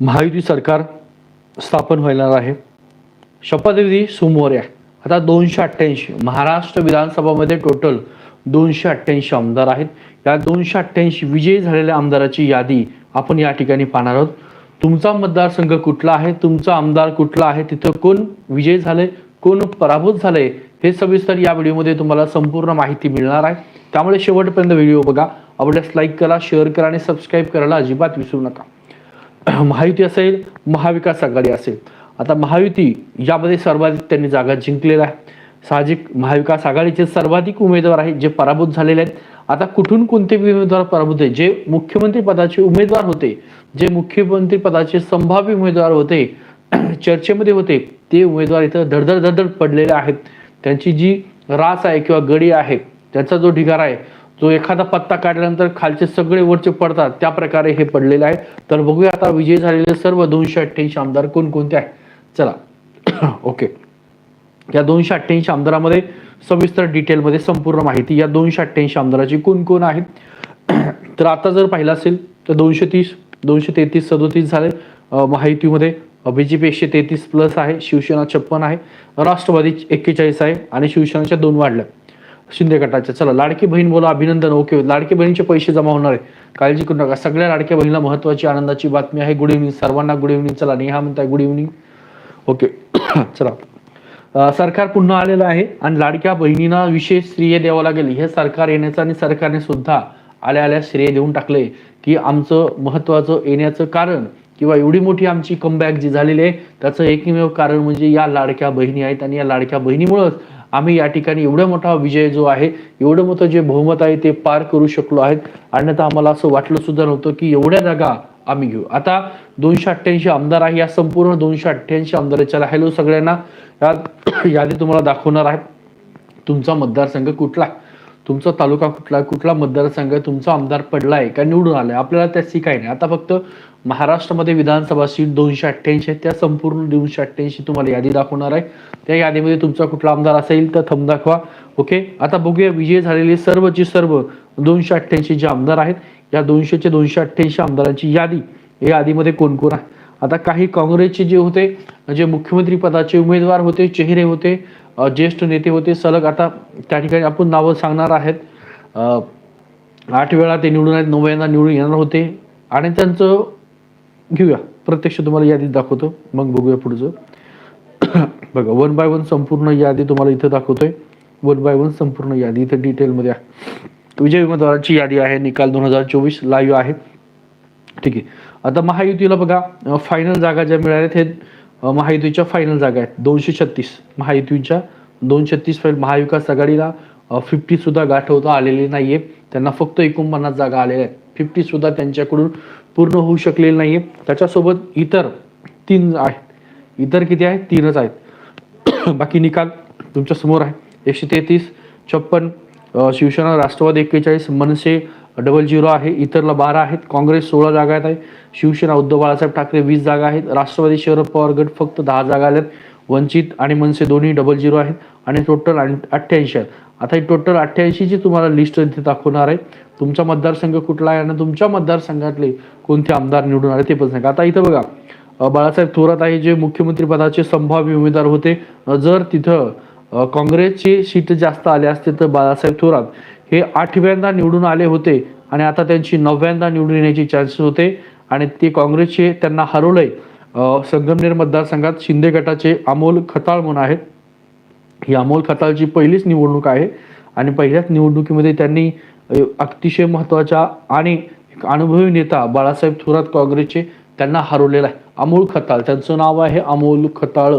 महायुती सरकार स्थापन होणार आहे. शपथविधी सोमवारी आहे. आता दोनशे अठ्ठ्याऐंशी महाराष्ट्र विधानसभामध्ये टोटल दोनशे अठ्ठ्याऐंशी आमदार आहेत. या दोनशे अठ्ठ्याऐंशी विजयी झालेल्या आमदाराची यादी आपण या ठिकाणी पाहणार आहोत. तुमचा मतदारसंघ कुठला आहे? तुमचा आमदार कुठला आहे? तिथं कोण विजय झाले कोण पराभूत झाले हे सविस्तर या व्हिडिओमध्ये तुम्हाला संपूर्ण माहिती मिळणार आहे. त्यामुळे शेवटपर्यंत व्हिडिओ बघा. आवडल्यास लाईक करा शेअर करा आणि सबस्क्राईब करायला अजिबात विसरू नका. महायुती असेल महाविकास आघाडी असेल. आता महायुती यामध्ये सर्वाधिक त्यांनी जागा जिंकलेल्या आहे. साहजिक महाविकास आघाडीचे सर्वाधिक उमेदवार आहेत जे पराभूत झालेले आहेत. आता कुठून कोणते उमेदवार पराभूत आहे? जे मुख्यमंत्री पदाचे उमेदवार होते जे मुख्यमंत्री पदाचे संभाव्य उमेदवार होते चर्चेमध्ये होते ते उमेदवार इथं धडधड धडधड पडलेले आहेत. त्यांची जी रास आहे किंवा गडी आहे त्याचा जो ढिगारा आहे जो एखादा पत्ता काढल्यानंतर खालचे सगळे वरचे पडतात त्या प्रकारे हे पडलेले आहे. तर बघूया आता विजय झालेले सर्व दोनशे अठ्ठ्याऐंशी आमदार कोणकोणते आहे चला. ओके. या दोनशे अठ्ठ्याऐंशी आमदारामध्ये सविस्तर डिटेलमध्ये संपूर्ण माहिती या दोनशे अठ्ठ्याऐंशी आमदाराची कोण कोण आहेत. तर आता जर पाहिलं असेल तर दोनशे तीस दोनशे तेहतीस सदोतीस झाले. माहितीमध्ये महायुतीमध्ये बी जे पी एकशे तेहतीस प्लस आहे शिवसेना छप्पन आहे. राष्ट्रवादी एक्केचाळीस आहे आणि शिवसेनाच्या दोन वाढल्या. शिंदे गटाच्या चला लाडकी बहीण बोला अभिनंदन. ओके लाडकी बहिणीचे पैसे जमा होणार आहे. काळजी करू नका. सगळ्या लाडक्या बहिणीला महत्वाची आनंदाची बातमी आहे. गुड इव्हनिंग सर्वांना गुड इव्हनिंग चला नेहा म्हणताय गुड इव्हनिंग ओके चला. सरकार पुन्हा आलेलं आहे आणि लाडक्या बहिणींना विशेष श्रेय द्यावं लागेल. हे सरकार येण्याचं आणि सरकारने सुद्धा आल्या आल्या श्रेय देऊन टाकले की आमचं महत्वाचं येण्याचं कारण किंवा एवढी मोठी आमची कमबॅक जी झालेली आहे त्याचं एकमेव कारण म्हणजे या लाडक्या बहिणी आहेत आणि या लाडक्या बहिणीमुळेच आम्ही या ठिकाणी एवढा मोठा विजय जो आहे एवढं मोठं जे बहुमत आहे ते पार करू शकलो आहेत. अन्यथा आम्हाला असं वाटलं सुद्धा नव्हतं की एवढ्या जागा आम्ही घेऊ. आता दोनशे अठ्ठ्याऐंशी आमदार आहे या संपूर्ण दोनशे अठ्ठ्याऐंशी आमदाराच्या राहिलो सगळ्यांना. यादी तुम्हाला दाखवणार आहे. तुमचा मतदारसंघ कुठला आहे? तुमचा तालुका कुठला कुठला मतदारसंघ आहे तुमचा आमदार पडलाय का निवडून आलाय? आपल्याला त्याची काही नाही. आता फक्त महाराष्ट्रामध्ये विधानसभा सीट दोनशे अठ्ठ्याऐंशी आहे. त्या संपूर्ण दोनशे अठ्ठ्याऐंशी तुम्हाला यादी दाखवणार आहे. त्या यादीमध्ये तुमचा कुठला आमदार असेल तर थंब दाखवा. ओके? आता बघूया विजय झालेले सर्वची सर्व दोनशे अठ्ठ्याऐंशी जे आमदार आहेत या दोनशेचे दोनशे अठ्ठ्याऐंशी आमदारांची यादी. या यादीमध्ये कोण कोण आहे? आता काही काँग्रेसचे जे होते जे मुख्यमंत्री पदाचे उमेदवार होते चेहरे होते ज्येष्ठ नेते होते सलग आता त्या ठिकाणी आपण नावं सांगणार आहेत. आठ वेळा ते निवडून आहेत नव्याण्णव निवडून येणार होते. आणि त्यांचं घेऊया. प्रत्यक्ष तुम्हाला यादीत दाखवतो. मग बघूया पुढचं. बघा वन बाय वन संपूर्ण यादी तुम्हाला इथं दाखवतोय. वन बाय वन संपूर्ण यादी. इथं डिटेलमध्ये आहे. विजय उमेदवारांची यादी आहे. निकाल दोन हजार चोवीस लाईव्ह आहे. ठीक आहे. आता महायुतीला बघा फायनल जागा ज्या मिळाल्यात हे महायुतीच्या फायनल जागा आहेत. दोनशे छत्तीस. महायुतीच्या दोन छत्तीस फाईल महाविकास आघाडीला फिफ्टी सुद्धा गाठवता आलेली नाहीये. त्यांना फक्त एकोणपन्नास जागा आलेल्या आहेत. फिफ्टी सुद्धा त्यांच्याकडून पूर्ण होऊ शकलेली नाहीये. त्याच्यासोबत इतर तीन आहेत. इतर किती आहेत? तीनच आहेत. बाकी निकाल तुमच्यासमोर आहे. एकशे तेहतीस छप्पन शिवसेना राष्ट्रवादी एक्केचाळीस मनसे डबल झिरो आहे. इतरला बारा आहेत. काँग्रेस सोळा जागा आहेत. शिवसेना उद्धव बाळासाहेब ठाकरे वीस जागा आहेत. राष्ट्रवादी शरद पवार गट फक्त दहा जागा आल्यात. वंचित आणि मनसे दोन्ही डबल झिरो आहेत. आणि टोटल अठ्ठ्याऐंशी आहेत. आता ही टोटल अठ्ठ्याऐंशीची तुम्हाला लिस्ट इथे दाखवणार आहे तुमचा मतदारसंघ कुठला आहे आणि तुमच्या मतदारसंघातले कोणते आमदार निवडून आले ते पण सांगा. आता इथं बघा बाळासाहेब थोरात आहे जे मुख्यमंत्री पदाचे संभाव्य उमेदवार होते जर तिथं काँग्रेसची सीट जास्त आले असते तर बाळासाहेब थोरात हे आठव्यांदा निवडून आले होते आणि आता त्यांची नवव्यांदा निवडून येण्याची चान्सेस होते. आणि ते काँग्रेसचे त्यांना हरवलंय. संगमनेर मतदारसंघात शिंदे गटाचे अमोल खताळ म्हणून आहेत. ही अमोल खताळची पहिलीच निवडणूक आहे. आणि पहिल्याच निवडणुकीमध्ये त्यांनी अतिशय महत्त्वाच्या आणि एक अनुभवी नेता बाळासाहेब थोरात काँग्रेसचे त्यांना हरवलेला आहे. अमोल खताळ. त्यांचं नाव आहे अमोल खताळ.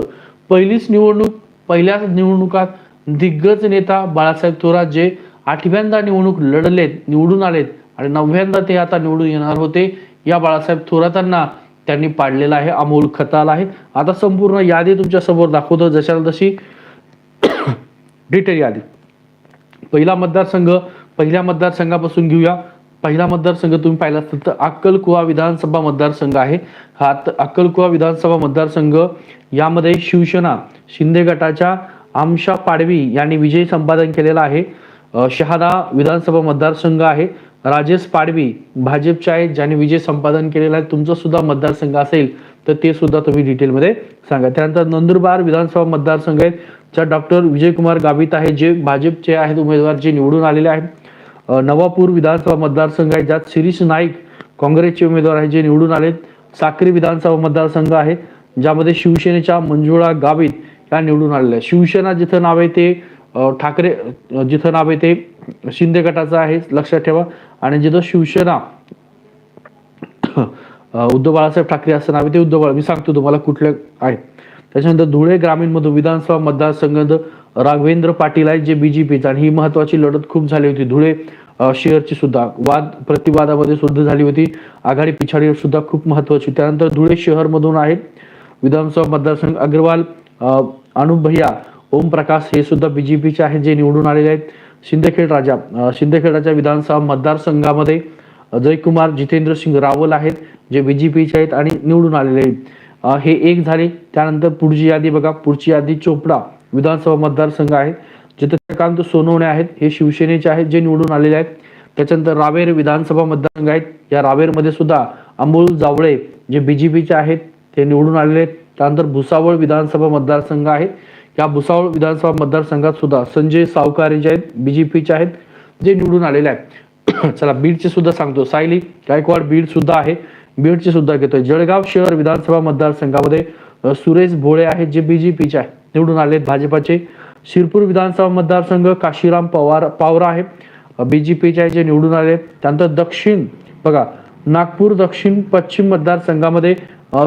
पहिलीच निवडणूक पहिल्याच निवडणुकात दिग्गज नेता बाळासाहेब थोरात जे आठव्यांदा निवडणूक लढलेत निवडून आलेत आणि नवव्यांदा ते आता निवडून येणार होते. या बाळासाहेब थोरातांना त्यांनी पाडलेला आहे अमोल खताल आहे आता संपूर्ण यादी तुमच्यासमोर दाखवतो. जशाला तशी डिटेल यादी. पहिला मतदारसंघ पहिल्या मतदारसंघापासून घेऊया. पहिला मतदारसंघ तुम्ही पाहिला असता तर अक्कलकुवा विधानसभा मतदारसंघ आहे. हा अक्कलकुवा विधानसभा मतदारसंघ यामध्ये शिवसेना शिंदे गटाच्या आमशा पाडवी यांनी विजय संपादन केलेला आहे. शहादा विधानसभा मतदारसंघ आहे. राजेश पाडवी भाजपचे आहेत ज्यांनी विजय संपादन केलेला आहे. तुमचा सुद्धा मतदारसंघ असेल तर ते सुद्धा तुम्ही डिटेलमध्ये सांगा. त्यानंतर नंदुरबार विधानसभा मतदारसंघ आहेत ज्या डॉक्टर विजयकुमार गावित आहे जे भाजपचे आहेत उमेदवार जे निवडून आलेले आहेत. नवापूर विधानसभा मतदारसंघ आहे ज्यात शिरीष नाईक काँग्रेसचे उमेदवार आहेत जे निवडून आलेत. साक्री विधानसभा मतदारसंघ आहे ज्यामध्ये शिवसेनेच्या मंजुळा गावित या निवडून आलेल्या आहेत. शिवसेना जिथं नाव आहे ते ठाकरे जिथं नाव आहे ते शिंदे गटाचं आहे लक्षात ठेवा. आणि जिथं शिवसेना उद्धव बाळासाहेब ठाकरे असं नाव आहे ते उद्धव बाळा मी सांगतो तुम्हाला कुठले आहेत त्याच्यानंतर धुळे ग्रामीण मधून विधानसभा मतदारसंघ राघवेंद्र पाटील आहेत जे बीजेपीचा आणि ही महत्वाची लढत खूप झाली होती. धुळे शेअरची सुद्धा वाद प्रतिवादामध्ये सुद्धा झाली होती. आघाडी पिछाडी सुद्धा खूप महत्वाची त्यानंतर धुळे शहर मधून आहेत विधानसभा मतदारसंघ अग्रवाल अनुभया ओमप्रकाश ओम प्रकाश हे सुद्धा बीजेपीचे आहेत जे निवडून आलेले आहेत. शिंदखेड राजा अ, शिंदखेड राजा विधानसभा मतदारसंघामध्ये जयकुमार जितेंद्र सिंग रावल आहेत जे बीजेपीचे आहेत आणि निवडून आलेले आहेत. हे एक झाले. त्यानंतर पुढची यादी बघा. पुढची यादी चोपडा विधानसभा मतदारसंघ आहे जिथे सोनवणे आहेत. हे शिवसेनेचे आहेत जे निवडून आलेले आहेत. त्याच्यानंतर रावेर विधानसभा मतदारसंघ आहेत. या रावेरमध्ये सुद्धा अमोल जावळे जे बीजेपीचे आहेत ते निवडून आलेले आहेत. त्यानंतर भुसावळ विधानसभा मतदारसंघ आहे. या भुसावळ विधानसभा मतदारसंघात सुद्धा संजय सावकारे जे आहेत बीजेपीचे आहेत जे निवडून आलेले आहेत. चला बीडचे सुद्धा सांगतो. सायली गायकवाड बीड सुद्धा आहे. बीडचे सुद्धा घेतोय. जळगाव शहर विधानसभा मतदारसंघामध्ये सुरेश भोळे आहेत जे बीजेपीचे आहेत. निवडून आले आहेत भाजपाचे. शिरपूर विधानसभा मतदारसंघ काशीराम पवार पावरा आहे. बीजेपीचे आहे जे निवडून आले आहेत. त्यानंतर दक्षिण बघा नागपूर दक्षिण पश्चिम मतदारसंघामध्ये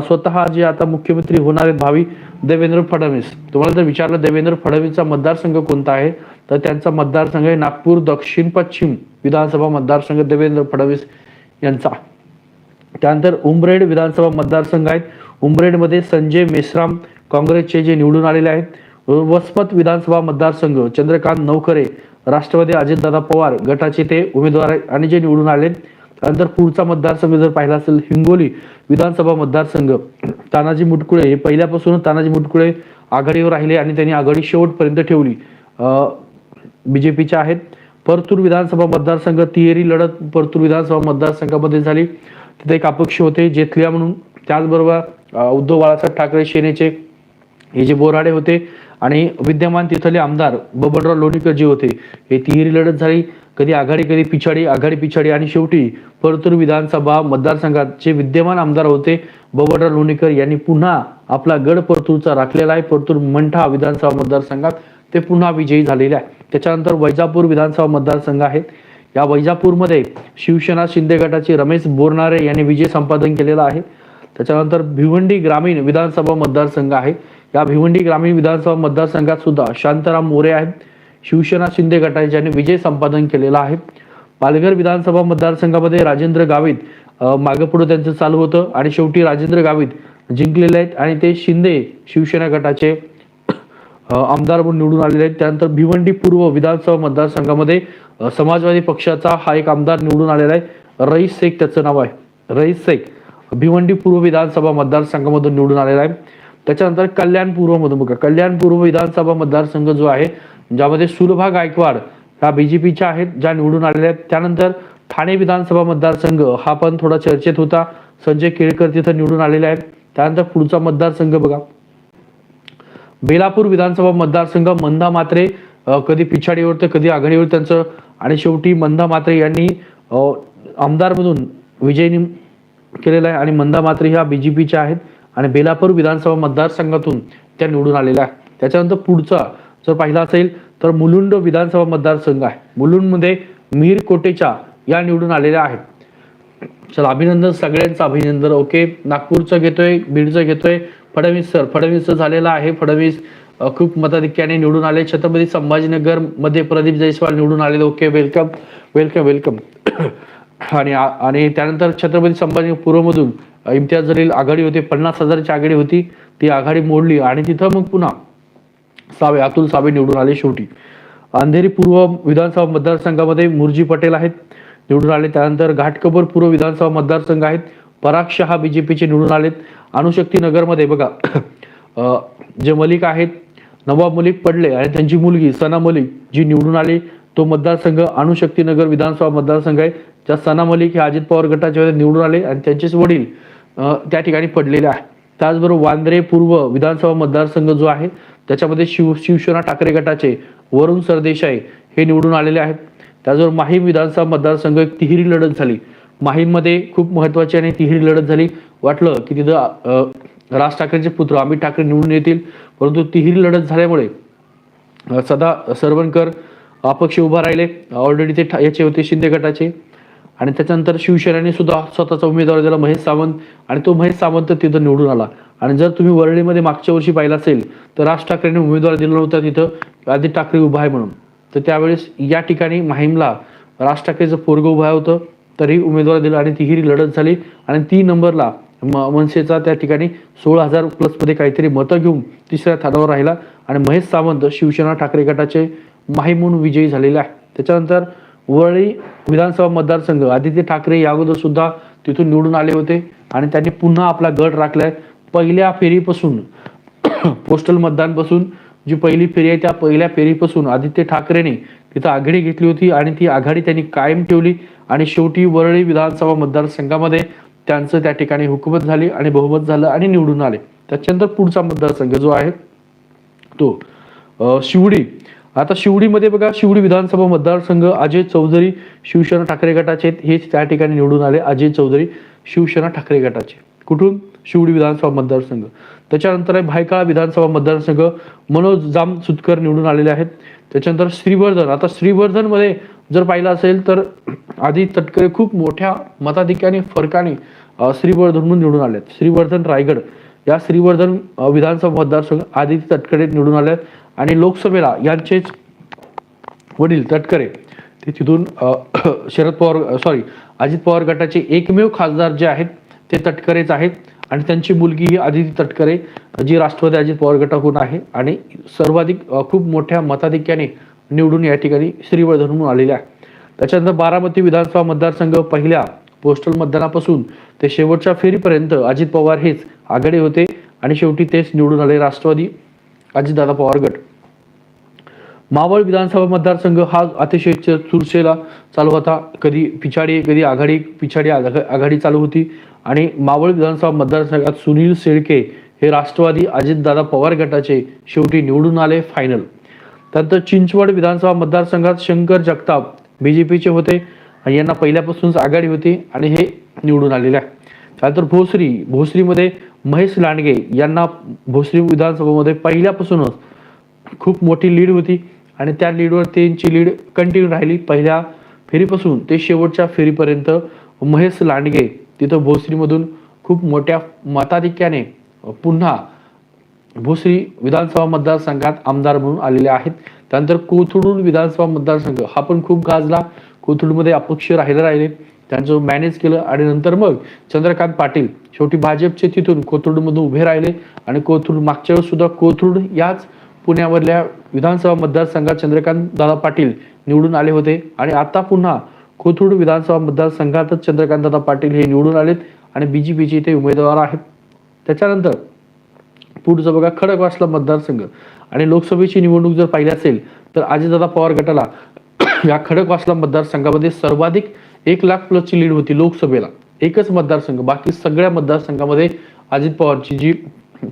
स्वतः जे आता मुख्यमंत्री होणार आहेत भावी देवेंद्र फडणवीस. तुम्हाला जर विचारलं देवेंद्र फडणवीसचा मतदारसंघ कोणता आहे? तर त्यांचा मतदारसंघ आहे नागपूर दक्षिण पश्चिम विधानसभा मतदारसंघ देवेंद्र फडणवीस यांचा. त्यानंतर उमरेड विधानसभा मतदारसंघ आहेत. उमरेडमध्ये संजय मेश्राम काँग्रेसचे जे निवडून आलेले आहेत. वसमत विधानसभा मतदारसंघ चंद्रकांत नवखरे राष्ट्रवादी अजितदादा पवार गटाचे ते उमेदवार आहेत आणि जे निवडून आले त्यानंतर पुढचा मतदारसंघ जर पाहिला असेल हिंगोली विधानसभा मतदारसंघ तानाजी मुटकुळे हे पहिल्यापासूनच तानाजी मुटकुळे आघाडीवर राहिले आणि त्यांनी आघाडी शेवटपर्यंत ठेवली. बीजेपीच्या आहेत. परतूर विधानसभा मतदारसंघ तिहेरी लढत परतूर विधानसभा मतदारसंघामध्ये झाली. तिथे एक अपक्ष होते जेथलिया म्हणून. त्याचबरोबर उद्धव बाळासाहेब ठाकरे सेनेचे हे जे बोराडे होते आणि विद्यमान तिथले आमदार बबनराव लोणीकर जे होते. हे तिहेरी लढत झाली. कधी आघाडी कधी पिछाडी आघाडी पिछाडी आणि शेवटी परतूर विधानसभा मतदारसंघाचे विद्यमान आमदार होते बबनराव लोणीकर यांनी पुन्हा आपला गड परतूरचा राखलेला आहे. परतूर मंठा विधानसभा मतदारसंघात ते पुन्हा विजयी झालेले आहे. त्याच्यानंतर वैजापूर विधानसभा मतदारसंघ आहेत. या वैजापूरमध्ये शिवसेना शिंदे गटाचे रमेश बोरनारे यांनी विजय संपादन केलेला आहे. त्याच्यानंतर भिवंडी ग्रामीण विधानसभा मतदारसंघ आहे. या भिवंडी ग्रामीण विधानसभा मतदारसंघात सुद्धा शांताराम मोरे आहेत. शिवसेना शिंदे गटाचे ज्याने विजय संपादन केलेला आहे. पालघर विधानसभा मतदारसंघामध्ये राजेंद्र गावित अं, पुढे त्यांचं चालू होतं आणि शेवटी राजेंद्र गावित जिंकलेले आहेत आणि ते शिंदे शिवसेना गटाचे आमदार म्हणून निवडून आलेले आहेत. त्यानंतर भिवंडी पूर्व विधानसभा मतदारसंघामध्ये समाजवादी पक्षाचा हा एक आमदार निवडून आलेला आहे. रईस शेख त्याचं नाव आहे. रईस शेख भिवंडी पूर्व विधानसभा मतदारसंघामधून निवडून आलेला आहे. त्याच्यानंतर कल्याण पूर्वमधून बघा कल्याण पूर्व विधानसभा मतदारसंघ जो आहे ज्यामध्ये सुलभा गायकवाड ह्या बीजेपीच्या आहेत ज्या निवडून आलेल्या आहेत. त्यानंतर ठाणे विधानसभा मतदारसंघ हा पण थोडा चर्चेत होता. संजय केळकर तिथं निवडून आलेले आहेत. त्यानंतर पुढचा मतदारसंघ बघा. बेलापूर विधानसभा मतदारसंघ मंदा मात्रे कधी पिछाडीवर तर कधी आघाडीवर त्यांचं. आणि शेवटी मंदा मात्रे यांनी आमदारमधून विजय केलेला आहे. आणि मंदा मात्रे ह्या बीजेपीच्या आहेत. आणि बेलापूर विधानसभा मतदारसंघातून त्या निवडून आलेल्या आहेत. त्याच्यानंतर पुढचा जर पाहिला असेल तर मुलुंड विधानसभा मतदारसंघ आहे. मुलुंडमध्ये मीर कोटेचा या निवडून आलेल्या आहेत. चला अभिनंदन सगळ्यांचं अभिनंदन. ओके नागपूरचं घेतोय बीडचं घेतोय. फडणवीस सर फडणवीस झालेला आहे. फडणवीस खूप मताधिक्याने निवडून आले. छत्रपती संभाजीनगरमध्ये प्रदीप जयस्वाल निवडून आलेले. Okay welcome welcome welcome. आणि आणि त्यानंतर छत्रपती संभाजी पूर्वमधून इम्तियाज जलील आघाडी होती. पन्नास हजारची आघाडी होती. ती आघाडी मोडली. आणि तिथं मग पुन्हा सावे अतुल सावे निवडून आले शेवटी. अंधेरी पूर्व विधानसभा मतदारसंघामध्ये मुरजी पटेल आहेत. निवडून आले त्यानंतर घाटकबर पूर्व विधानसभा मतदारसंघ आहेत. पराग शहा बीजेपीचे निवडून आलेत. अणुशक्ती नगरमध्ये बघा जे मलिक आहेत नवाब मलिक पडले आणि त्यांची मुलगी सना मलिक जी निवडून आली तो मतदारसंघ अणुशक्ती नगर विधानसभा मतदारसंघ आहे. ज्या सना मलिक हे अजित पवार गटाच्या वतीने निवडून आले आणि त्यांचेच वडील त्या ठिकाणी पडलेले आहे. त्याचबरोबर वांद्रे पूर्व विधानसभा मतदारसंघ जो आहे त्याच्यामध्ये शिव शिवसेना ठाकरे गटाचे वरुण सरदेसाई हे निवडून आलेले आहेत. त्याचबरोबर माहीम विधानसभा मतदारसंघ एक तिहेरी लढत झाली. माहीममध्ये खूप महत्वाची आणि तिहेरी लढत झाली. वाटलं की तिथं राज ठाकरेंचे पुत्र अमित ठाकरे निवडून येतील. परंतु तिहेरी लढत झाल्यामुळे सदा सरवणकर अपक्ष उभा राहिले. ऑलरेडी ते ठा- याचे होते शिंदे गटाचे. आणि त्याच्यानंतर शिवसेनेने सुद्धा स्वतःचा उमेदवार दिला महेश सावंत. आणि तो महेश सावंत तिथं निवडून आला. आणि जर तुम्ही वरळीमध्ये मागच्या वर्षी पाहिलं असेल तर राज ठाकरेंनी उमेदवार दिला नव्हता तिथं आदित्य ठाकरे उभा आहे म्हणून. तर त्यावेळेस या ठिकाणी माहीमला राज ठाकरेचं पोरगं उभं होतं तरी उमेदवार दिला आणि तिहेरी लढत झाली. आणि ती नंबरला म- मनसेचा त्या ठिकाणी सोळा हजार प्लसमध्ये काहीतरी मतं घेऊन तिसऱ्या स्थानावर राहिला. आणि महेश सावंत शिवसेना ठाकरे गटाचे माहीमून विजयी झालेले आहे. त्याच्यानंतर वरळी विधानसभा मतदारसंघ आदित्य ठाकरे या अगोदर सुद्धा तिथून निवडून आले होते. आणि त्यांनी पुन्हा आपला गट राखलाय. पहिल्या फेरीपासून पोस्टल मतदानपासून जी पहिली फेरी आहे त्या पहिल्या फेरीपासून आदित्य ठाकरेने तिथं आघाडी घेतली होती आणि ती आघाडी त्यांनी कायम ठेवली आणि शेवटी वरळी विधानसभा मतदारसंघामध्ये त्यांचं त्या ठिकाणी हुकूमत झाली आणि बहुमत झालं आणि निवडून आले त्याच्यानंतर पुढचा मतदारसंघ जो आहे तो शिवडी आता शिवडीमध्ये बघा शिवडी विधानसभा मतदारसंघ अजय चौधरी शिवसेना ठाकरे गटाचे आहेत. हेच त्या ठिकाणी निवडून आले अजय चौधरी शिवसेना ठाकरे गटाचे कुठून? शिवडी विधानसभा मतदारसंघ. त्याच्यानंतर आहे भायकाळा विधानसभा मतदारसंघ. मनोज जाम सुतकर निवडून आलेले आहेत. त्याच्यानंतर श्रीवर्धन. आता श्रीवर्धनमध्ये जर पाहिलं असेल तर आधी तटकरे खूप मोठ्या मताधिक्याने फरकाने श्रीवर्धन श्रीवर्धनहून निवडून आले आहेत. श्रीवर्धन रायगड. या श्रीवर्धन विधानसभा मतदारसंघ आदित्य तटकरे निवडून आले आहेत. आणि लोकसभेला यांचेच वडील तटकरे. ते तिथून शरद पवार सॉरी अजित पवार गटाचे एकमेव खासदार जे आहेत ते तटकरेच आहेत आणि त्यांची मुलगी ही आदिती तटकरे जी राष्ट्रवादी अजित पवार गटाकडून आहे आणि सर्वाधिक खूप मोठ्या मताधिक्याने निवडून या ठिकाणी श्रीवर्धनहून आलेले आहे. त्याच्यानंतर बारामती विधानसभा मतदारसंघ पहिल्या पोस्टल मतदानापासून ते शेवटच्या फेरीपर्यंत अजित पवार हेच आघाडी होते आणि शेवटी तेच निवडून आले राष्ट्रवादी अजितदादा पवार गट. मावळ विधानसभा मतदारसंघ हा अतिशय च- चुरसेला चालू होता. कधी पिछाडी कधी आघाडी पिछाडी आघा- आघाडी चालू होती. आणि मावळ विधानसभा मतदारसंघात सुनील शेळके हे राष्ट्रवादी अजितदादा पवार गटाचे शेवटी निवडून आले फायनल त्यानंतर चिंचवड विधानसभा मतदारसंघात शंकर जगताप बीजेपीचे होते आणि यांना पहिल्यापासूनच आघाडी होती आणि हे निवडून आलेले आहे. त्यानंतर भोसरी भोसरीमध्ये महेश लांडगे यांना भोसरी विधानसभेमध्ये पहिल्यापासूनच खूप मोठी लीड होती आणि त्या लीडवर त्यांची लीड कंटिन्यू राहिली. पहिल्या फेरीपासून ते शेवटच्या फेरीपर्यंत महेश लांडगे तिथं भोसरीमधून खूप मोठ्या मताधिक्याने पुन्हा भोसरी विधानसभा मतदारसंघात आमदार म्हणून आलेले आहेत. त्यानंतर कोथरूड विधानसभा मतदारसंघ हा पण खूप गाजला. कोथरूडमध्ये अपक्ष राहिले राहिले. त्यांचं मॅनेज केलं आणि नंतर मग चंद्रकांत पाटील शेवटी भाजपचे तिथून कोथरूडमधून उभे राहिले. आणि कोथरूड मागच्या वेळेस सुद्धा कोथरूड याच पुण्यावरल्या विधानसभा मतदारसंघात चंद्रकांत दादा पाटील निवडून आले होते. आणि आता पुन्हा कोथरूड विधानसभा मतदारसंघातच चंद्रकांत दादा पाटील हे निवडून आलेत आणि बीजेपीचे ते उमेदवार आहेत. त्याच्यानंतर पुढचं बघा खडकवासला मतदारसंघ. आणि लोकसभेची निवडणूक जर पाहिली असेल तर अजितदादा पवार गटाला या खडकवासला मतदारसंघामध्ये सर्वाधिक एक लाख प्लसची लीड होती लोकसभेला. एकच मतदारसंघ बाकी सगळ्या मतदारसंघामध्ये अजित पवारची जी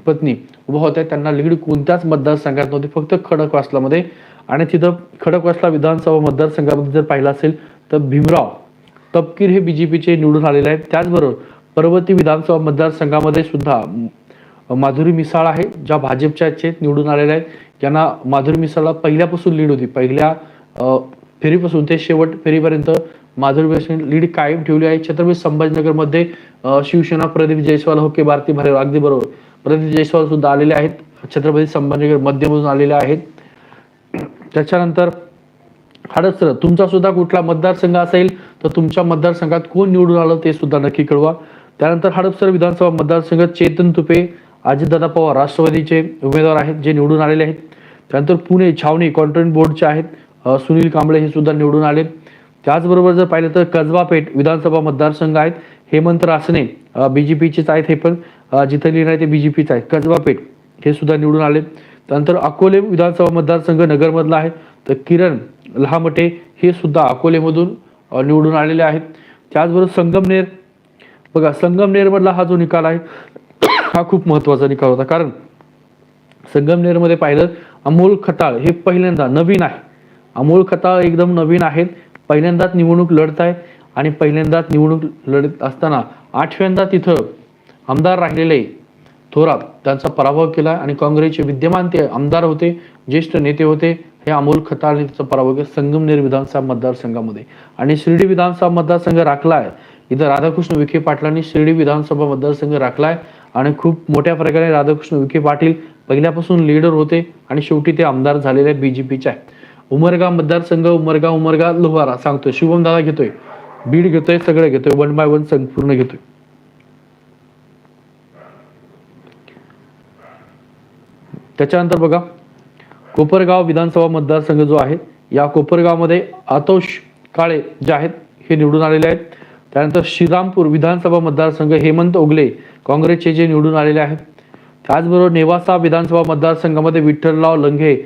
पत्नी उभा होत्या त्यांना लीड कोणत्याच मतदारसंघात नव्हती फक्त खडकवासलामध्ये आणि तिथं खडकवासला विधानसभा मतदारसंघामध्ये जर पाहिलं असेल तर भीमराव तपकीर हे बीजेपीचे निवडून आलेले आहेत. त्याचबरोबर पर्वती विधानसभा मतदारसंघामध्ये सुद्धा माधुरी मिसाळ आहे ज्या भाजपच्या आहेत निवडून आलेल्या आहेत. यांना माधुरी मिसाळला पहिल्यापासून लीड होती. पहिल्या फेरीपासून ते शेवट फेरीपर्यंत माधुरी मिसाळ लीड कायम ठेवली आहे. छत्रपती संभाजीनगरमध्ये शिवसेना प्रदीप जयस्वाल हो के भारती भारे अगदी बरोबर. प्रदीप जयस्वाल सुद्धा आलेले आहेत. छत्रपती संभाजीनगर मध्यमधून आलेले आहेत. त्याच्यानंतर हडसर तुमचा सुद्धा कुठला मतदारसंघ असेल तर तुमच्या मतदारसंघात कोण निवडून आलं ते सुद्धा नक्की कळवा. त्यानंतर हडपसर विधानसभा मतदारसंघ चेतन तुपे अजितदादा पवार राष्ट्रवादीचे उमेदवार आहेत जे निवडून आलेले आहेत. त्यानंतर पुणे छावणी कॉन्ट्रेंट बोर्डचे आहेत सुनील कांबळे हे सुद्धा निवडून आले त्याचबरोबर जर पाहिलं तर कसबा पेठ विधानसभा मतदारसंघ आहेत हेमंत रासने बीजेपीचेच आहेत हे पण जिथं लिहिणार आहे ते बीजेपीच आहेत. कसबा हे सुद्धा निवडून आले त्यानंतर अकोले विधानसभा मतदारसंघ नगरमधला आहे तर किरण लहामटे हे सुद्धा अकोलेमधून निवडून आलेले आहेत. त्याचबरोबर संगमनेर बघा संगमनेरमधला हा जो निकाल आहे हा खूप महत्त्वाचा निकाल होता. कारण संगमनेरमध्ये पाहिलं अमोल खताळ हे पहिल्यांदा नवीन आहे. अमोल खताळ एकदम नवीन आहेत. पहिल्यांदाच निवडणूक लढत आहे आणि पहिल्यांदाच निवडणूक लढत असताना आठव्यांदा तिथं आमदार राहिलेले थोरात त्यांचा पराभव केला आणि काँग्रेसचे विद्यमान ते आमदार होते ज्येष्ठ नेते होते. हे अमोल खताळने त्याचा पराभव संगमनेर विधानसभा मतदारसंघामध्ये. आणि शिर्डी विधानसभा मतदारसंघ राखला आहे इथं राधाकृष्ण विखे पाटलांनी शिर्डी विधानसभा मतदारसंघ राखलाय. आणि खूप मोठ्या प्रकारे राधाकृष्ण विखे पाटील पहिल्यापासून लीडर होते आणि शेवटी ते आमदार झालेले बीजेपीचे आहे उमरगा मतदारसंघ उमरगा उमरगा लोहारा सांगतोय. शुभम दादा घेतोय. बीड घेतोय सगळं घेतोय. वन बाय वन संपूर्ण घेतोय. त्याच्यानंतर बघा कोपरगाव विधानसभा मतदारसंघ जो आहे या कोपरगावमध्ये आतोष काळे जे आहेत हे निवडून आलेले आहेत. त्यानंतर श्रीरामपूर विधानसभा मतदारसंघ हेमंत ओगले काँग्रेसचे जे निवडून आलेले आहेत. त्याचबरोबर नेवासा विधानसभा मतदारसंघामध्ये विठ्ठलराव लंघे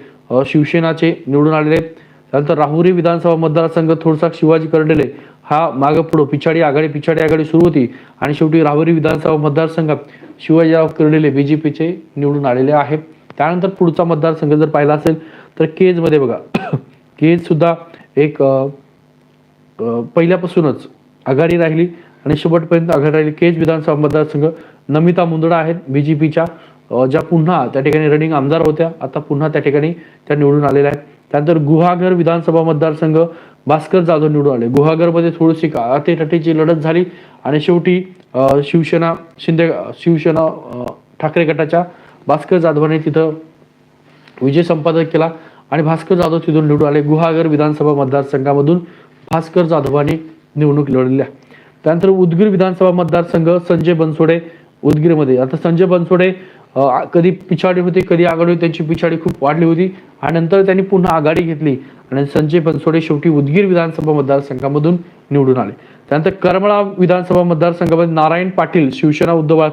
शिवसेनाचे निवडून आलेले आहेत. त्यानंतर राहुरी विधानसभा मतदारसंघ थोडसा शिवाजी कर्डेले हा मागं पुढं पिछाडी आघाडी पिछाडी आघाडी सुरू होती. आणि शेवटी राहुरी विधानसभा मतदारसंघात शिवाजीराव कर्डेले बीजेपीचे निवडून आलेले आहेत. त्यानंतर पुढचा मतदारसंघ जर पाहिला असेल तर केजमध्ये बघा केज सुद्धा एक पहिल्यापासूनच आघाडी राहिली आणि शेवटपर्यंत आघाडी राहिली. केज विधानसभा मतदारसंघ नमिता मुंदडा आहेत बीजेपीच्या ज्या पुन्हा त्या ठिकाणी रनिंग आमदार होत्या आता पुन्हा त्या ठिकाणी त्या निवडून आलेल्या आहेत. त्यानंतर गुहागर विधानसभा मतदारसंघ भास्कर जाधव निवडून आले. गुहागरमध्ये थोडीशी का लढत झाली आणि शेवटी शिवसेना शिंदे शिवसेना ठाकरे गटाच्या भास्कर जाधवाने तिथं विजय संपादक केला आणि भास्कर जाधव तिथून निवडून आले. गुहागर विधानसभा मतदारसंघामधून भास्कर जाधवाने निवडणूक लढल्या त्यानंतर उदगीर विधानसभा मतदारसंघ संजय बनसोडे उदगीरमध्ये. आता संजय बनसोडे कधी पिछाडी होते कधी आघाडी होती त्यांची पिछाडी खूप वाढली होती. आणि नंतर त्यांनी पुन्हा आघाडी घेतली आणि संजय बनसोडे शेवटी उदगीर विधानसभा मतदारसंघामधून निवडून आले. त्यानंतर करमळा विधानसभा मतदारसंघामध्ये नारायण पाटील शिवसेना उद्धव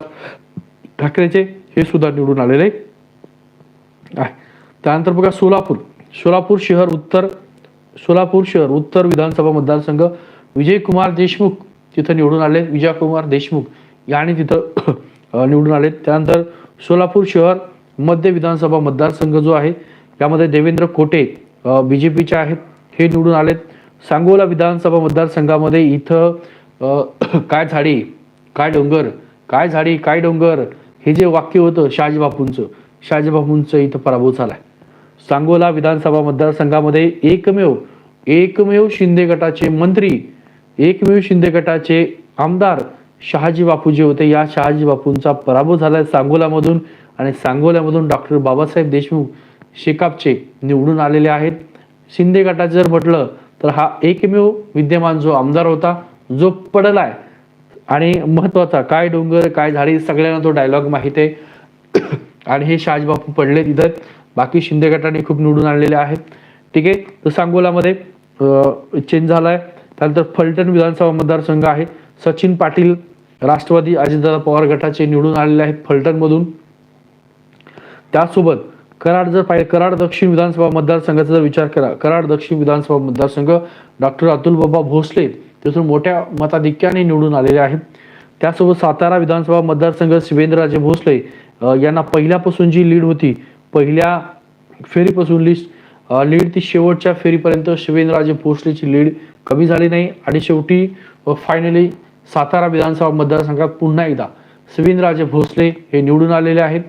ठाकरेचे हे सुद्धा निवडून आलेले आहे. त्यानंतर बघा सोलापूर. सोलापूर शहर उत्तर सोलापूर शहर उत्तर विधानसभा मतदारसंघ विजयकुमार देशमुख तिथं निवडून आले. विजयकुमार देशमुख यांनी तिथं निवडून आले. त्यानंतर सोलापूर शहर मध्य विधानसभा मतदारसंघ जो आहे यामध्ये देवेंद्र कोटे बी जे पीचे आहेत. हे निवडून आलेत. सांगोला विधानसभा मतदारसंघामध्ये इथं काय झाडी काय डोंगर काय झाडी काय डोंगर हे जे वाक्य होतं शहाजी बापूंचं शहाजी बापूंचं इथं पराभव झालाय. सांगोला विधानसभा मतदारसंघामध्ये एकमेव एकमेव शिंदे गटाचे मंत्री एकमेव शिंदे गटाचे आमदार शहाजी बापू जे होते या शहाजी बापूंचा पराभव आहे सांगोलामधून आणि सांगोल्यामधून डॉक्टर बाबासाहेब देशमुख शेकापचे निवडून आलेले आहेत. शिंदे गटाचं जर म्हटलं तर हा एकमेव विद्यमान जो आमदार होता जो पडलाय आणि महत्त्वाचा काय डोंगर काय झाडी सगळ्यांना तो डायलॉग माहीत आहे. आणि हे शहाजीबापू पडले तिथं बाकी शिंदे गटाने खूप निवडून आणलेले आहेत. ठीक आहे तर सांगोलामध्ये चेंज झालाय. त्यानंतर फलटण विधानसभा मतदारसंघ आहे. सचिन पाटील राष्ट्रवादी अजितदादा पवार गटाचे निवडून आलेले आहेत फलटणमधून. त्यासोबत कराड जर पाहिजे कराड दक्षिण विधानसभा मतदारसंघाचा जर विचार करा कराड दक्षिण विधानसभा मतदारसंघ डॉक्टर अतुल बाबा भोसले तिथून मोठ्या मताधिक्याने निवडून आलेले आहेत. त्यासोबत सातारा विधानसभा मतदारसंघ शिवेंद्रराजे भोसले यांना पहिल्यापासून जी लीड होती पहिल्या फेरीपासून लिस्ट लीड ती शेवटच्या फेरीपर्यंत शिवेंद्रराजे भोसलेची लीड कमी झाली नाही. आणि शेवटी फायनली सातारा विधानसभा मतदारसंघात पुन्हा एकदा शिवेंद्रराजे भोसले हे निवडून आलेले आहेत.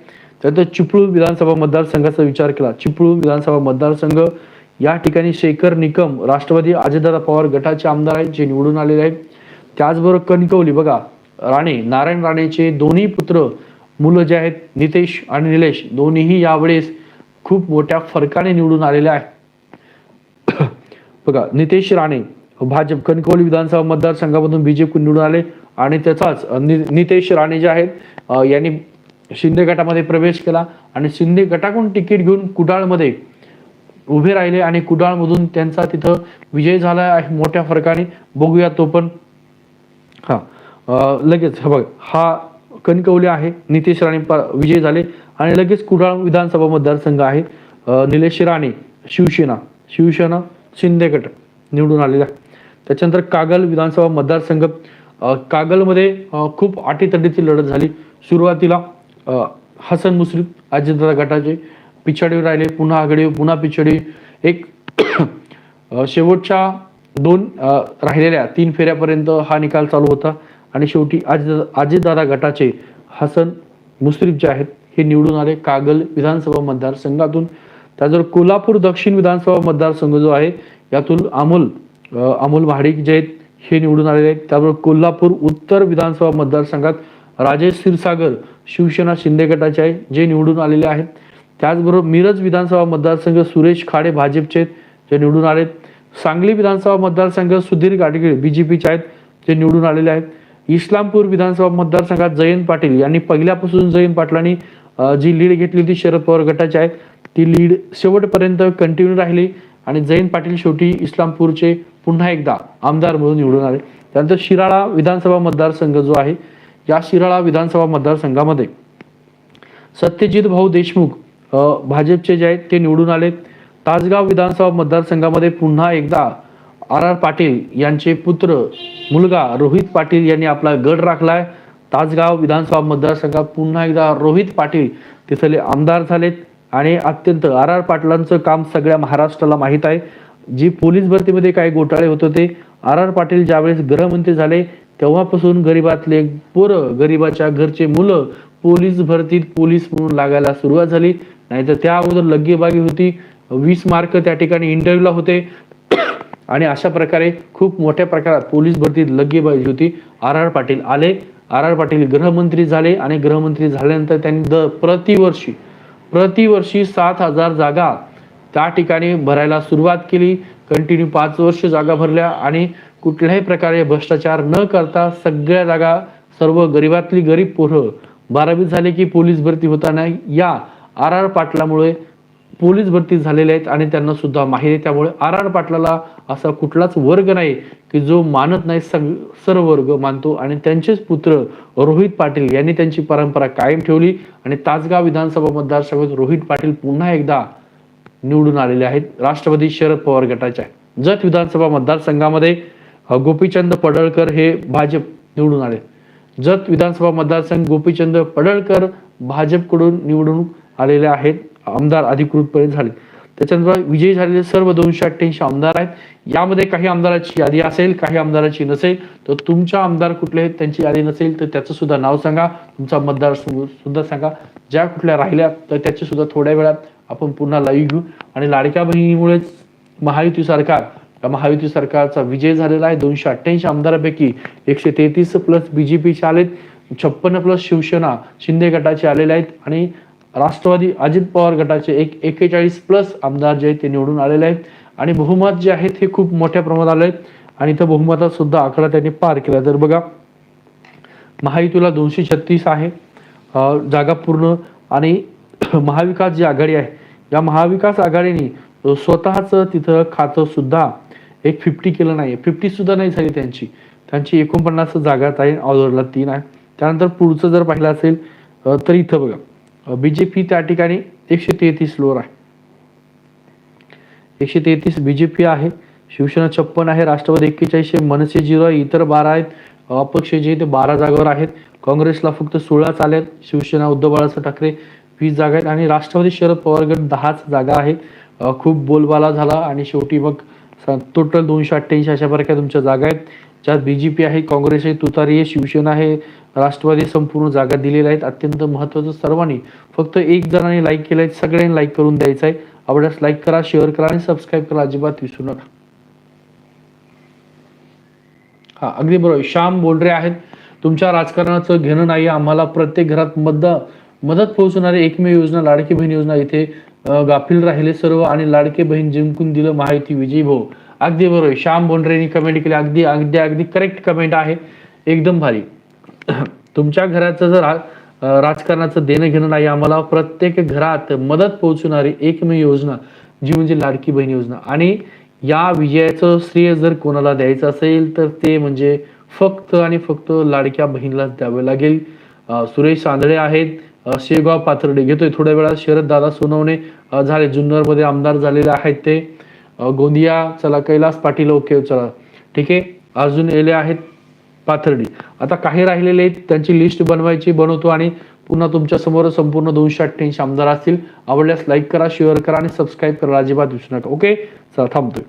त्यानंतर चिपळूण विधानसभा मतदारसंघाचा विचार केला. चिपळूण विधानसभा मतदारसंघ या ठिकाणी शेखर निकम राष्ट्रवादी अजितदादा पवार गटाचे आमदार आहेत जे निवडून आलेले आहेत. त्याचबरोबर कणकवली बघा राणे नारायण राणेचे दोन्ही पुत्र मुलं जे आहेत नितेश आणि निलेश दोन्हीही यावेळेस खूप मोठ्या फरकाने निवडून आलेले आहेत. बघा नितेश राणे भाजप कणकवली विधानसभा मतदारसंघामधून बीजेपी निवडून आले आणि त्याचाच नि- नितेश राणे जे आहेत यांनी शिंदे गटामध्ये प्रवेश केला आणि शिंदे गटाकडून तिकीट घेऊन कुडाळमध्ये उभे राहिले आणि कुडाळमधून त्यांचा तिथं विजय झाला आहे मोठ्या फरकाने. बघूया तो पण. हा लगेच बघ हा कणकवली आहे. नितेश राणे प- विजय झाले. आणि लगेच कुडाळ विधानसभा मतदारसंघ आहे. निलेश राणे शिवसेना शिवसेना शिंदे गट निवडून आलेला आहे त्याच्यानंतर कागल विधानसभा मतदारसंघ. कागलमध्ये खूप अटीतटीची लढत झाली. सुरुवातीला हसन मुश्रीफ अजितदादा गटाचे पिछाडीवर राहिले पुन्हा आघाडीवर पुन्हा पिछाडी. एक शेवटच्या दोन राहिलेल्या तीन फेऱ्यापर्यंत हा निकाल चालू होता. आणि शेवटी आज अजितदादा गटाचे हसन मुश्रीफ जे आहेत हे निवडून आले कागल विधानसभा मतदारसंघातून. त्याजवळ कोल्हापूर दक्षिण विधानसभा मतदारसंघ जो आहे यातून अमोल अमोल महाडिक जे आहेत हे निवडून आलेले आहेत. त्याबरोबर कोल्हापूर उत्तर विधानसभा मतदारसंघात राजेश क्षीरसागर शिवसेना शिंदे गटाचे आहे जे निवडून आलेले आहेत. त्याचबरोबर मिरज विधानसभा मतदारसंघ सुरेश खाडे भाजपचे जे निवडून आलेत सांगली विधानसभा मतदारसंघ सुधीर गाडगीळ बीजेपीचे आहेत जे निवडून आलेले आहेत. इस्लामपूर विधानसभा मतदारसंघात जयंत पाटील यांनी पहिल्यापासून जयंत पाटलांनी जी लीड घेतली होती शरद पवार गटाची आहे ती लीड शेवटपर्यंत कंटिन्यू राहिली आणि जयंत पाटील शेवटी इस्लामपूरचे पुन्हा एकदा आमदार म्हणून निवडून आले. त्यानंतर शिराळा विधानसभा मतदारसंघ जो आहे या शिराळा विधानसभा मतदारसंघामध्ये सत्यजित भाऊ देशमुख भाजपचे जे आहेत ते निवडून आले तासगाव विधानसभा मतदारसंघामध्ये पुन्हा एकदा आर आर पाटील यांचे पुत्र मुलगा रोहित पाटील यांनी आपला गड राखलाय. तासगाव विधानसभा मतदारसंघात पुन्हा एकदा रोहित पाटील तिथले आमदार झालेत आणि अत्यंत आर आर पाटलांचं काम सगळ्या महाराष्ट्राला माहीत आहे. जी पोलीस भरतीमध्ये काही घोटाळे होत होते आर आर पाटील ज्यावेळेस गृहमंत्री झाले तेव्हापासून गरिबातले पोरं गरिबाच्या घरचे मुलं पोलीस भरतीत पोलीस म्हणून लागायला सुरुवात झाली. नाहीतर त्या अगोदर लगेबागी होती. वीस मार्क त्या ठिकाणी इंटरव्ह्यूला होते. आणि अशा प्रकारे खूप मोठ्या प्रकारात पोलीस भरतीत लगेबाजी होती. आर आर पाटील आले. आर आर पाटील गृहमंत्री झाले आणि गृहमंत्री झाल्यानंतर त्यांनी द प्रतिवर्षी प्रतिवर्षी सात हजार जागा त्या ठिकाणी भरायला सुरुवात केली. कंटिन्यू पाच वर्ष जागा भरल्या आणि कुठल्याही प्रकारे भ्रष्टाचार न करता सगळ्या जागा सर्व गरिबातली गरीब पोरं बारावीत झाले की पोलीस भरती होताना या आर आर पाटलामुळे पोलीस भरती झालेले आहेत आणि त्यांना सुद्धा माहिती आहे. त्यामुळे आर आर पाटलाला असा कुठलाच वर्ग नाही की जो मानत नाही सग सर्व वर्ग मानतो. आणि त्यांचेच पुत्र रोहित पाटील यांनी त्यांची परंपरा कायम ठेवली आणि तासगाव विधानसभा मतदारसंघात रोहित पाटील पुन्हा एकदा निवडून आलेले आहेत. राष्ट्रवादी शरद पवार गटाच्या जत विधानसभा मतदारसंघामध्ये गोपीचंद पडळकर हे भाजप निवडून आले. जत विधानसभा मतदारसंघ गोपीचंद पडळकर भाजपकडून निवडून आलेले आहेत. आमदार अधिकृतपणे झाले. त्याच्यानंतर विजयी झालेले सर्व दोनशे अठ्ठ्याऐंशी आमदार आहेत. यामध्ये काही आमदाराची यादी असेल काही आमदाराची नसेल तर तुमच्या आमदार कुठले आहेत त्यांची यादी नसेल तर त्याचं सुद्धा नाव सांगा. तुमचा मतदार सुद्धा सांगा. ज्या कुठल्या राहिल्या तर त्याचे सुद्धा थोड्या वेळात आपण पुन्हा लाईव्ह घेऊ. आणि लाडक्या बहिणीमुळेच महायुती सरकार या महायुती सरकारचा विजय झालेला आहे. दोनशे अठ्ठ्याऐंशी आमदारापैकी एकशे तेहतीस प्लस बीजेपीचे आलेत. छप्पन्न प्लस शिवसेना शिंदे गटाचे आलेले आहेत. आणि राष्ट्रवादी अजित पवार गटाचे एक एक्केचाळीस प्लस आमदार जे आहेत ते निवडून आलेले आहेत. आणि बहुमत जे आहेत हे खूप मोठ्या प्रमाणात आले आहेत. आणि इथं बहुमतात सुद्धा आकडा त्यांनी पार केला. तर बघा महायुतीला दोनशे छत्तीस आहे जागा पूर्ण. आणि महाविकास जी आघाडी आहे या महाविकास आघाडीने स्वतःचं तिथं खातं सुद्धा एक फिफ्टी केलं नाही फिफ्टी सुद्धा नाही झाली त्यांची. त्यांची एकोणपन्नास जागा ताईन ऑर्डरला तीन आहे. त्यानंतर पुढचं जर पाहिलं असेल तर इथं बघा बीजेपी त्या ठिकाणी एकशे तेहतीस लोअर आहे. एकशे तेहतीस बीजेपी आहे शिवसेना छप्पन आहे राष्ट्रवादी एक्केचाळीस मनसे झिरो आहे इतर बारा आहेत. अपक्ष जे ते बारा जागावर आहेत. काँग्रेसला फक्त सोळाच आले आहेत. शिवसेना उद्धव बाळासाहेब ठाकरे वीस जागा आहेत आणि राष्ट्रवादी शरद पवार गट दहाच जागा आहेत. खूप बोलबाला झाला आणि शेवटी मग टोटल दोनशे अठ्ठ्याऐंशी अशा प्रकारे तुमच्या जागा आहेत. ज्यात बीजेपी आहे काँग्रेस आहे तुतारी आहे शिवसेना आहे राष्ट्रवादी संपूर्ण जागा दिलेल्या आहेत. अत्यंत महत्त्वाचं सर्वांनी फक्त एक जणांनी लाईक केलं आहे. सगळ्यांनी लाईक करून द्यायचं आहे. आवडल्यास लाईक करा शेअर करा आणि सबस्क्राईब करा. अजिबात विसरू नका. हा अगदी बरोबर. श्याम बोलरे आहेत. तुमच्या राजकारणाचं घेणं नाही. आम्हाला प्रत्येक घरात मदत मदत पोहोचणारी एकमेव योजना लाडकी बहीण योजना इथे गाफील राहिले सर्व आणि लाडके बहीण जिंकून दिलं माहिती विजयी भाऊ. अगदी बरोबर. श्याम बोंड्रेनी कमेंट केली. अगदी अगदी अगदी करेक्ट कमेंट आहे. एकदम भारी. तुमच्या घराचं जर राजकारणाचं देणं घेणं नाही आम्हाला प्रत्येक घरात मदत पोहोचवणारी एकमेव योजना जी म्हणजे लाडकी बहीण योजना. आणि या विजयाचं श्रेय जर कोणाला द्यायचं असेल तर ते म्हणजे फक्त आणि फक्त लाडक्या बहिणीलाच द्यावे लागेल. सुरेश सांदळे आहेत. शेगाव पाथर्डे घेतोय. थोड्या वेळात शरद दादा सोनवणे झाले. जुन्नरमध्ये आमदार झालेले आहेत ते. गोंदिया चला कैलास पाटील ओके चला. ठीक आहे? अजून येले आहेत. पाथर्डी. आता काही राहिलेले आहेत त्यांची लिस्ट बनवायची बनवतो आणि पुन्हा तुमच्यासमोर संपूर्ण दोनशे अठ्ठ्याऐंशी आमदार असतील आवडल्यास लाईक करा शेअर करा आणि सबस्क्राईब करा अजिबात विसरू नका. ओके चला थांबतोय.